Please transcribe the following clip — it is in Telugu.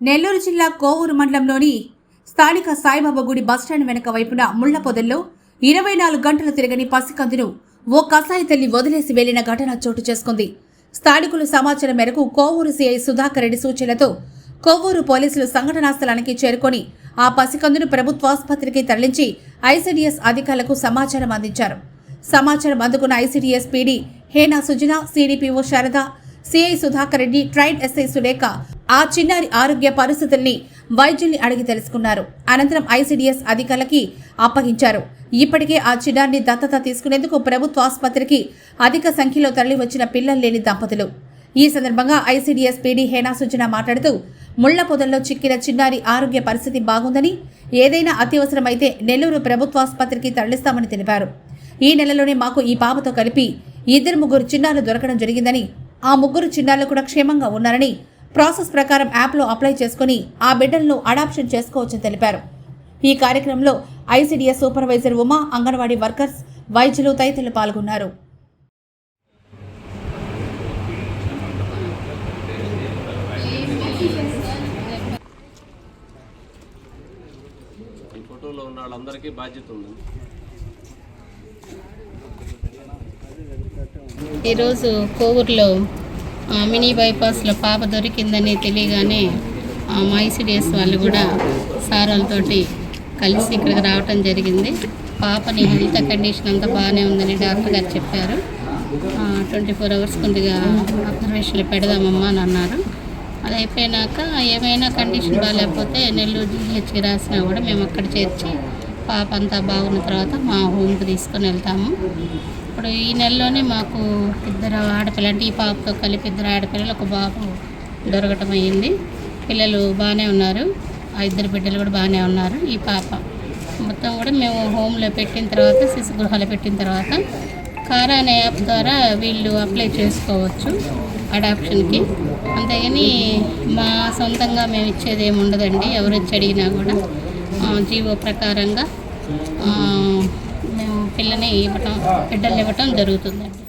నెల్లూరు జిల్లా కోవూరు మండలంలోని స్థానిక సాయిబాబా గుడి బస్టాండ్ వెనక వైపున ముళ్ళ పొదల్లో ఇరవై నాలుగు గంటలు తిరగని పసికందును ఓ కసాయి తల్లి వదిలేసి వెళ్ళిన ఘటన చోటు చేసుకుంది. స్థానికుల సమాచారం మేరకు కోవూరు సీఐ సుధాకర్ రెడ్డి సూచనలతో కోవూరు పోలీసులు సంఘటనా స్థలానికి చేరుకొని ఆ పసికందును ప్రభుత్వాసుపత్రికి తరలించి ఐసీడీఎస్ అధికారులకు సమాచారం అందించారు. సమాచారం అందుకున్న ICDS PD Hena Sujana CDPO Sharada CI Sudhakar Reddy tried SI Sulekha ఆ చిన్నారి ఆరోగ్య పరిస్థితుల్ని వైద్యుల్ని అడిగి తెలుసుకున్నారు. అనంతరం ఐసీడీఎస్ అధికారులకి అప్పగించారు. ఇప్పటికే ఆ చిన్నారిని దత్తత తీసుకునేందుకు ప్రభుత్వ ఆసుపత్రికి అధిక సంఖ్యలో తరలి వచ్చిన పిల్లలు లేని దంపతులు. ఈ సందర్భంగా ఐసీడీఎస్ పీడీ హేనా సుజన మాట్లాడుతూ ముళ్ళ పొదల్లో చిక్కిన చిన్నారి ఆరోగ్య పరిస్థితి బాగుందని ఏదైనా అత్యవసరమైతే నెల్లూరు ప్రభుత్వాసుపత్రికి తరలిస్తామని తెలిపారు. ఈ నెలలోనే మాకు ఈ పాపతో కలిపి ఇద్దరు ముగ్గురు చిన్నారులు దొరకడం జరిగిందని ఆ ముగ్గురు చిన్నారులు కూడా క్షేమంగా ఉన్నారని ప్రాసెస్ ప్రకారం యాప్లో అప్లై చేసుకుని ఆ బిడ్డలను అడాప్షన్ చేసుకోవచ్చని తెలిపారు. ఈ కార్యక్రమంలో ICDS supervisor Uma anganwadi workers వైద్యులు తదితరులు పాల్గొన్నారు. ఈ ఫోటోలో ఉన్న వాళ్ళందరికీ బాధ్యత ఉంది. ఈరోజు కోవూరులో మినీ బైపాస్లో పాప దొరికిందని తెలియగానే మైసిడిఎస్ వాళ్ళు కూడా సార్ వాళ్ళతోటి కలిసి ఇక్కడికి రావటం జరిగింది. పాపని హెల్త్ కండిషన్ అంతా బాగానే ఉందని డాక్టర్ గారు చెప్పారు. ట్వంటీ ఫోర్ అవర్స్ కొద్దిగా అబ్జర్వేషన్లో పెడదామమ్మా అని అన్నారు. అది అయిపోయినాక ఏమైనా కండిషన్ బాగాలేకపోతే నెల్లూరు జీహెచ్కి రాసినా కూడా మేము అక్కడ చేర్చి పాప అంతా బాగున్న తర్వాత మా హోమ్కి తీసుకొని వెళ్తాము. ఇప్పుడు ఈ నెలలోనే మాకు ఇద్దరు ఆడపిల్ల అంటే ఈ పాపతో కలిపి ఇద్దరు ఆడపిల్లలు ఒక బాబు దొరకటం అయ్యింది. పిల్లలు బాగానే ఉన్నారు. ఆ ఇద్దరు బిడ్డలు కూడా బాగానే ఉన్నారు. ఈ పాప మొత్తం కూడా మేము హోమ్లో పెట్టిన తర్వాత శిశు గృహాలు పెట్టిన తర్వాత కారా అనే యాప్ ద్వారా వీళ్ళు అప్లై చేసుకోవచ్చు అడాప్షన్కి. అంతేగాని మా సొంతంగా మేము ఇచ్చేది ఏమి ఉండదండి. ఎవరు వచ్చి అడిగినా కూడా జీవో ప్రకారంగా పిల్లని ఇవ్వటం బిడ్డలు ఇవ్వటం జరుగుతుందండి.